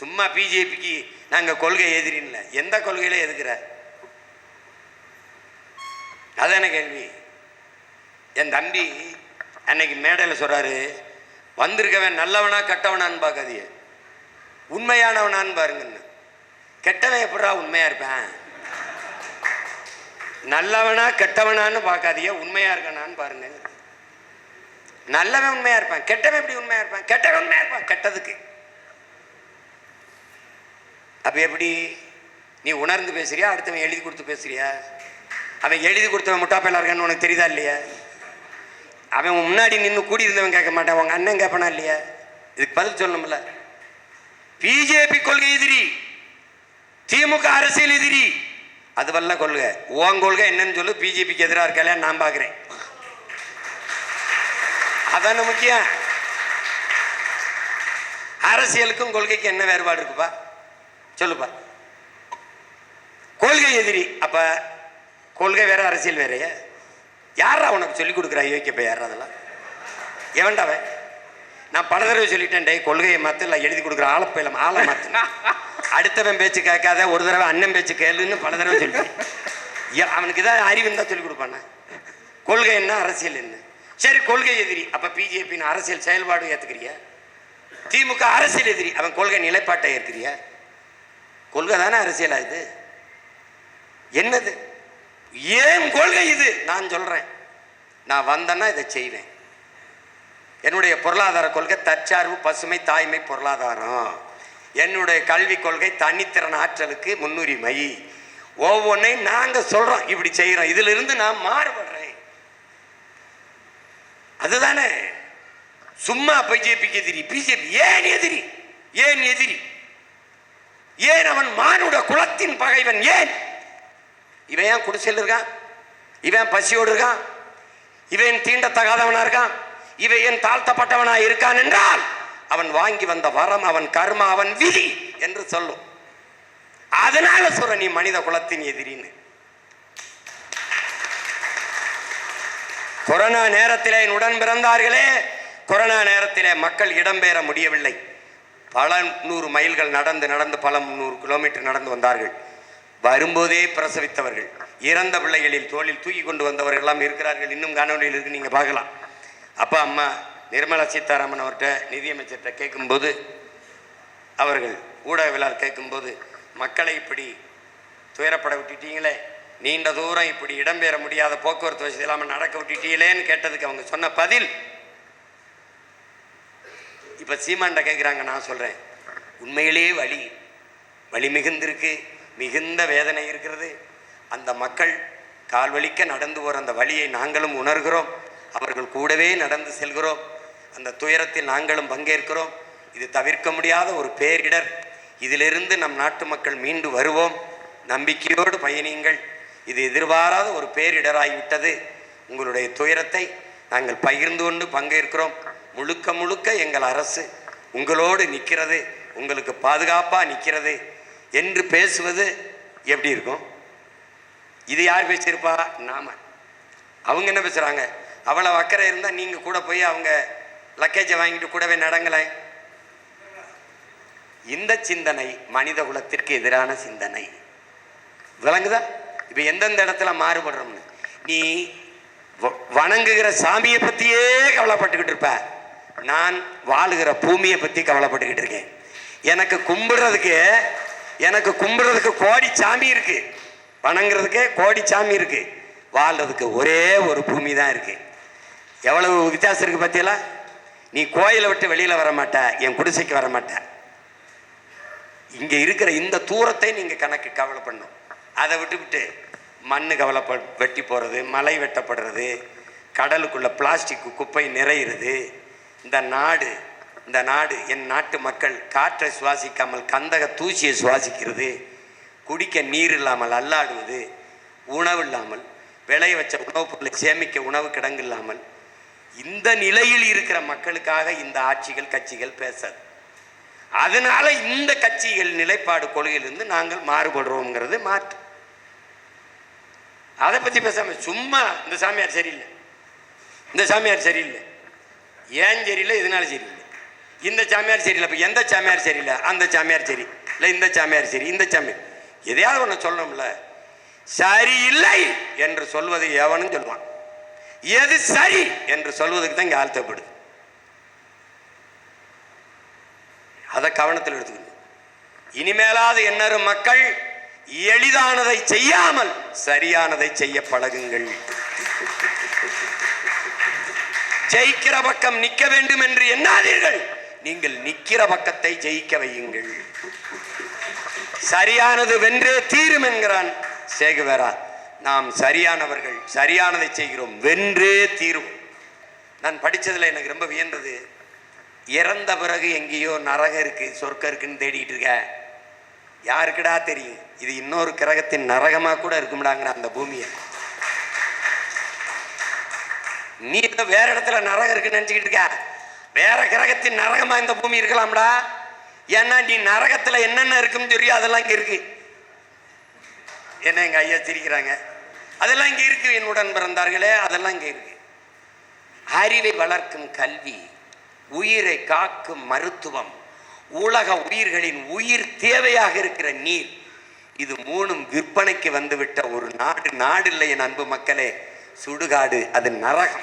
சும்மா பிஜேபிக்கு நாங்க கொள்கை எதிரின்ல. எந்த கொள்கையில எதுக்குற? அதான கேள்வி. என் தம்பி அன்னைக்கு மேடையில் சொல்றாரு வந்திருக்கவன் நல்லவனா கெட்டவனான்னு பார்க்காதிய உண்மையானவனான்னு பாருங்கன்னு. கெட்டவன் எப்படா உண்மையா இருப்பேன்? நல்லவனா கெட்டவனான்னு பார்க்காதிய உண்மையா இருக்கானான்னு பாருங்க. நல்லவன் உண்மையா இருப்பான் கெட்டவன் எப்படி உண்மையா இருப்பான்? கெட்டவன் உண்மையா இருப்பான் கெட்டதுக்கு. அப்போ எப்படி? நீ உணர்ந்து பேசுறியா? அடுத்தவன் எழுதி கொடுத்து பேசுறியா? அவன் எழுதி கொடுத்தவன் முட்டாப்பையில் இருக்கான்னு உனக்கு தெரியுதா இல்லையா? அவன் முன்னாடி நின்று கூடி இருந்தவன் கேட்க மாட்டான். அவங்க அண்ணன் கேட்பானா இல்லையா? இதுக்கு பதில் சொல்லணும்ல. பிஜேபி கொள்கை எதிரி திமுக அரசியல் எதிரி. அதுவல்ல கொள்கை. உன் கொள்கை என்னன்னு சொல்லு. பிஜேபிக்கு எதிராக இருக்கல நான் பார்க்குறேன். அதான முக்கியம். அரசியலுக்கும் கொள்கைக்கும் என்ன வேறுபாடு இருக்குப்பா? சொல்லுப்பா. கொள்கை எதிரி. அப்ப கொள்கை வேற அரசியல் வேறைய? யாரா உனக்கு சொல்லிக் கொடுக்குறா? யோகிக்கப்ப யாரா அதெல்லாம்? எவன்டாவன் நான் பல தடவை சொல்லிட்டேன் டே கொள்கையை மாத்து இல்லை எழுதி கொடுக்குற ஆளப்பையில ஆளை மாத்து. அடுத்தவன் பேச்சு கேட்காத ஒரு தடவை அண்ணன் பேச்சு கேளுன்னு பல தடவை சொல்லிட்டேன். ஏன் அவனுக்கு தான் அறிவு தான் சொல்லிக் கொடுப்பானா? கொள்கை என்ன அரசியல் என்ன? சரி கொள்கை எதிரி. அப்ப பிஜேபியின் அரசியல் செயல்பாடு ஏத்துக்கிறியா? திமுக அரசியல் எதிரி. அவன் கொள்கை நிலைப்பாட்டை ஏற்கிறியா கொள்கை தானே அரசியலா இது? என்னது? ஏன் கொள்கை இது? நான் சொல்கிறேன் நான் வந்தேன்னா இதை செய்வேன். என்னுடைய பொருளாதார கொள்கை தற்சார்பு பசுமை தாய்மை பொருளாதாரம். என்னுடைய கல்வி கொள்கை தனித்திறன் ஆற்றலுக்கு முன்னுரிமை. ஒவ்வொன்றையும் நாங்கள் சொல்கிறோம் இப்படி செய்கிறோம் இதிலிருந்து நான் மாறுபடுறேன். அதுதானே. சும்மா பிஜேபிக்கு எதிரி. பிஜேபி ஏன் எதிரி? ஏன் எதிரி? ஏன் அவன் மானுட குலத்தின் பகைவன் ஏன்? இவன் ஏன் குடிசையில் இருக்கான்? இவன் பசியோடு இருக்கான்? இவன் தீண்டத்தகாதவனா இருக்கான்? இவன் ஏன் தாழ்த்தப்பட்டவனா இருக்கான் என்றால் அவன் வாங்கி வந்த வரம் அவன் கர்மா அவன் விதி என்று சொல்லும். அதனால சொல்ற நீ மனித குலத்தின் எதிரின்னு. கொரோனா நேரத்திலே என் உடன் பிறந்தார்களே கொரோனா நேரத்திலே மக்கள் இடம்பெற முடியவில்லை. பல நூறு மைல்கள் நடந்து நடந்து பல முந்நூறு கிலோமீட்டர் நடந்து வந்தார்கள். வரும்போதே பிரசவித்தவர்கள். இறந்த பிள்ளைகளில் தோளில் தூக்கி கொண்டு வந்தவர்கள் எல்லாம் இருக்கிறார்கள். இன்னும் காணொலியில் இருக்கு நீங்கள் பார்க்கலாம். அப்பா அம்மா நிர்மலா சீதாராமன் அவர்கிட்ட நிதியமைச்சர்கிட்ட கேட்கும்போது அவர்கள் ஊடகவியலாளர் கேட்கும்போது மக்களை இப்படி துயரப்பட விட்டுட்டீங்களே? நீண்ட தூரம் இப்படி இடம்பெற முடியாத போக்குவரத்து வசதி இல்லாமல் நடக்க விட்டுட்டீங்களேன்னு கேட்டதுக்கு அவங்க சொன்ன பதில் இப்போ சீமாண்ட கேட்குறாங்க நான் சொல்கிறேன் உண்மையிலேயே வழி வலி மிகுந்திருக்கு மிகுந்த வேதனை இருக்கிறது. அந்த மக்கள் கால் வலிக்க நடந்து போகிற அந்த வழியை நாங்களும் உணர்கிறோம். அவர்கள் கூடவே நடந்து செல்கிறோம். அந்த துயரத்தில் நாங்களும் பங்கேற்கிறோம். இது தவிர்க்க முடியாத ஒரு பேரிடர். இதிலிருந்து நம் நாட்டு மக்கள் மீண்டு வருவோம். நம்பிக்கையோடு பயணியுங்கள். இது எதிர்பாராத ஒரு பேரிடராகிவிட்டது. உங்களுடைய துயரத்தை நாங்கள் பகிர்ந்து கொண்டு பங்கேற்கிறோம். முழுக்க முழுக்க எங்கள் அரசு உங்களோடு நிற்கிறது உங்களுக்கு பாதுகாப்பாக நிற்கிறது என்று பேசுவது எப்படி இருக்கும்? இது யார் பேசியிருப்பா? நாம். அவங்க என்ன பேசுகிறாங்க அவ்வளோ அக்கறை இருந்தால் நீங்கள் கூட போய் அவங்க லக்கேஜை வாங்கிட்டு கூடவே நடங்களே இந்த சிந்தனை மனித குலத்திற்கு எதிரான சிந்தனை. விளங்குதா? இப்போ எந்தெந்த இடத்துல மாறுபடுறோம்னு. நீ வ- வணங்குகிற சாமியை பற்றியே கவலைப்பட்டுக்கிட்டு இருப்ப. நான் வாழுகிற பூமியை பற்றி கவலைப்பட்டுக்கிட்டு இருக்கேன். எனக்கு கும்பிடுறதுக்கு எனக்கு கும்பிடுறதுக்கு கோடி சாமி இருக்கு. வணங்குறதுக்கு கோடி சாமி இருக்கு. வாழ்றதுக்கு ஒரே ஒரு பூமி தான் இருக்கு. எவ்வளவு வித்தியாசம் இருக்கு பத்தியலா நீ கோயிலை விட்டு வெளியில் வர மாட்ட என் குடிசைக்கு வர மாட்ட. இங்கே இருக்கிற இந்த தூரத்தை நீங்கள் கணக்கு கவலை பண்ணும் அதை விட்டுவிட்டு மண்ணு கவலைப்ப வெட்டி போகிறது மலை வெட்டப்படுறது கடலுக்குள்ள பிளாஸ்டிக் குப்பை நிறையிறது இந்த நாடு இந்த நாடு என் நாட்டு மக்கள் காற்றை சுவாசிக்காமல் கந்தக தூசியை சுவாசிக்கிறது குடிக்க நீர் இல்லாமல் அல்லாடுவது உணவு இல்லாமல் விளைய வச்ச உணவுப் பொருளை சேமிக்க உணவு கிடங்கு இல்லாமல் இந்த நிலையில் இருக்கிற மக்களுக்காக இந்த ஆட்சிகள் கட்சிகள் பேசாது. அதனால இந்த கட்சிகள் நிலைப்பாடு கொள்கையிலிருந்து நாங்கள் மாறுபடுறோங்கிறது மாற்று. அதை பத்தி பேசாம சும்மா இந்த சாமியார் சரியில்லை. இந்த சாமியார் சரியில்லை. ஏன் சரியில்லை இதனால சரியில்லை? இந்த சாமியார் சரியில்லை இப்போ எந்த சாமியார் சரியில்லை? அந்த சாமியார் சரி இல்லை இந்த சாமியார் சரி இந்த சாமியார். எதையாவது ஒன்று சொல்லணும்ல. சரியில்லை என்று சொல்வது எவனும் சொல்லுவான் எது சரி என்று சொல்வதுக்கு தான் இங்கே ஆழ்த்தப்படுது. அதை கவனத்தில் எடுத்துக்கணும். இனிமேலாவது எண்ணரும் மக்கள் எளிதானதை செய்யாமல் சரியானதை செய்ய பழகுங்கள். ஜெயிக்கிற பக்கம் நிற்க வேண்டும் என்று எண்ணாதீர்கள். நீங்கள் நிற்கிற பக்கத்தை ஜெயிக்க வையுங்கள். சரியானது வென்றே தீரும் என்கிறான் சேகுவேரா. நாம் சரியானவர்கள் சரியானதை செய்கிறோம் வென்றே தீரும். நான் படித்ததில் எனக்கு ரொம்ப வியந்தது. இறந்த பிறகு எங்கேயோ நரகம் இருக்கு சொர்க்கம் இருக்குன்னு தேடிட்டு இருக்க. யாருக்குடா தெரியும்? இது இன்னொரு கிரகத்தின் நரகமாக கூட இருக்கும்டாங்கிற அந்த பூமியை. நீ ஏதோ வேற இடத்துல நரகம் இருக்குன்னு நினச்சிக்கிட்டு இருக்க. வேற கிரகத்தின் நரகமா இந்த பூமி இருக்கலாம்டா. ஏன்னா நீ நரகத்துல என்னென்ன இருக்குன்னு தெரியும் அதெல்லாம் இங்க இருக்கு. என்ன எங்க ஐயா சிரிக்கிறாங்க? அதெல்லாம் இங்க இருக்கு என்னுடன் பிறந்தார்களே அதெல்லாம் இங்க இருக்கு. அறிவை வளர்க்கும் கல்வி உயிரை காக்கும் மருத்துவம் உலக உயிர்களின் உயிர் தேவையாக இருக்கிற நீர் இது மூணும் விற்பனைக்கு வந்துவிட்ட ஒரு நாடு நாடு இல்லை என் அன்பு மக்களே. சுடுகாடு அது நரகம்.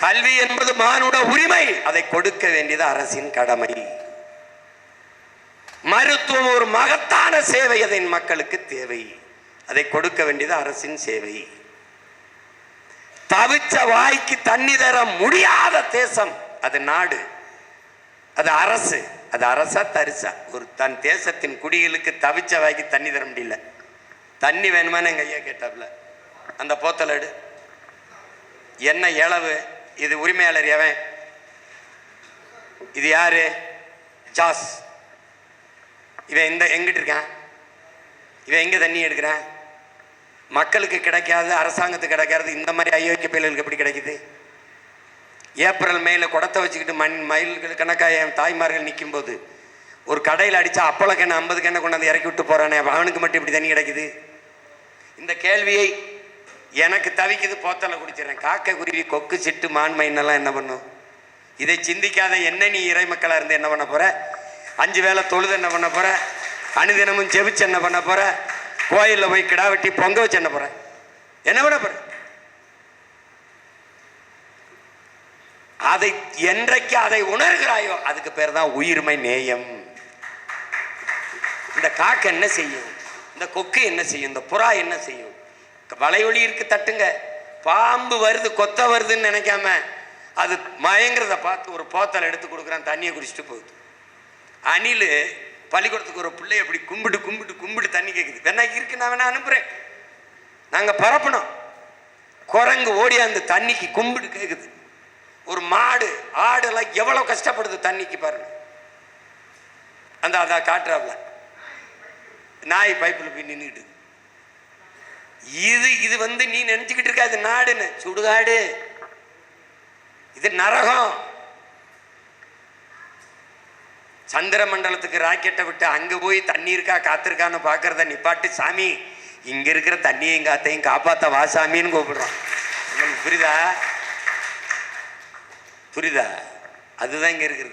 கல்வி என்பது மானுட உரிமை. அதை கொடுக்க வேண்டியது அரசின் கடமை. மருத்துவம் ஒரு மகத்தான சேவை அதன் மக்களுக்கு தேவை. அதை கொடுக்க வேண்டியது அரசின் சேவை. தவிச்ச வாய்க்கு தண்ணி தர முடியாத தேசம் அது நாடு. அது அரசு. அது அரசா தரிசா. ஒரு தன் தேசத்தின் குடிகளுக்கு தவிச்ச வாய்க்கு தண்ணி தர முடியல. தண்ணி வேணுமான்னு எங்கள் ஐயா கேட்டாப்புல அந்த போத்தல் எடு. என்ன இளவு? இது உரிமையாளர் எவன்? இது யாரு? ஜாஸ். இவன் இந்த எங்கிட்டு இருக்கான்? இவன் எங்கே தண்ணி எடுக்கிறான்? மக்களுக்கு கிடைக்காது அரசாங்கத்துக்கு கிடைக்காது இந்த மாதிரி அயோக்கிய பயில்களுக்கு எப்படி கிடைக்குது? ஏப்ரல் மேல குடத்தை வச்சுக்கிட்டு மண் மயில்கள் கணக்காக என் தாய்மார்கள் நிற்கும்போது ஒரு கடையில் அடித்தா அப்பளக்கெண்ணை கண்ணை ஐம்பது கெண்ணை கொண்டாந்து இறக்கி விட்டு போகிறானே அவனுக்கு மட்டும் இப்படி தண்ணி கிடைக்குது? இந்த கேள்வியை எனக்கு தவிக்குது போத்தலை குடிச்சிடறேன். காக்கை குருவி கொக்கு சிட்டு மான் மயினெல்லாம் என்ன பண்ணும்? இதை சிந்திக்காத என்ன நீ இறை மக்களாக இருந்து என்ன பண்ண போகிற அஞ்சு வேளை தொழுது என்ன பண்ண போகிற அனுதினமும் ஜெபிச்சு என்ன பண்ண போகிற கோயிலில் போய் கிடா வெட்டி பொங்க வச்சு என்ன போகிற என்ன பண்ண போகிறேன் அதை என்றைக்கு அதை உணர்கிறாயோ அதுக்கு பேர் தான் உயிர்மை நேயம். இந்த காக்கை என்ன செய்யும்? இந்த கொக்கு என்ன செய்யும்? இந்த புறா என்ன செய்யும்? வலையொலி இருக்கு தட்டுங்க. பாம்பு வருது கொத்த வருதுன்னு நினைக்காம அது மயங்கிறத பார்த்து ஒரு போத்தல் எடுத்து கொடுக்குறான் தண்ணியை குடிச்சிட்டு போகுது. அணில் பள்ளிக்கூடத்துக்கு ஒரு பிள்ளை அப்படி கும்பிட்டு கும்பிட்டு கும்பிட்டு தண்ணி கேட்குது வேணா இருக்கு நான் வேணா அனுப்புகிறேன் நாங்கள் பரப்பணும். குரங்கு ஓடி அந்த தண்ணிக்கு கும்பிட்டு கேட்குது ஒரு மாடு ஆடு எல்லாம் கஷ்டப்படுது தண்ணிக்கு பாருங்க. அந்த அதான் காட்டுறாப்ல. நாய் பைப்பில் போய் நின்றுக்கிட்டு இது இது வந்து நீ நினச்சிக்கிட்டு இருக்க அது நாடுன்னு. சுடுகாடு. இது நரகம். சந்திர மண்டலத்துக்கு ராக்கெட்டை விட்டு அங்க போய் தண்ணி இருக்கா காத்திருக்கான்னு பாக்குறத நிப்பாட்டு சாமி. இங்க இருக்கிற தண்ணியையும் காத்தையும் காப்பாத்த வா சாமின்னு கூப்பிடுறான். உங்களுக்கு புரியுதா? புரியுதா? அதுதான் இங்க இருக்கிறது.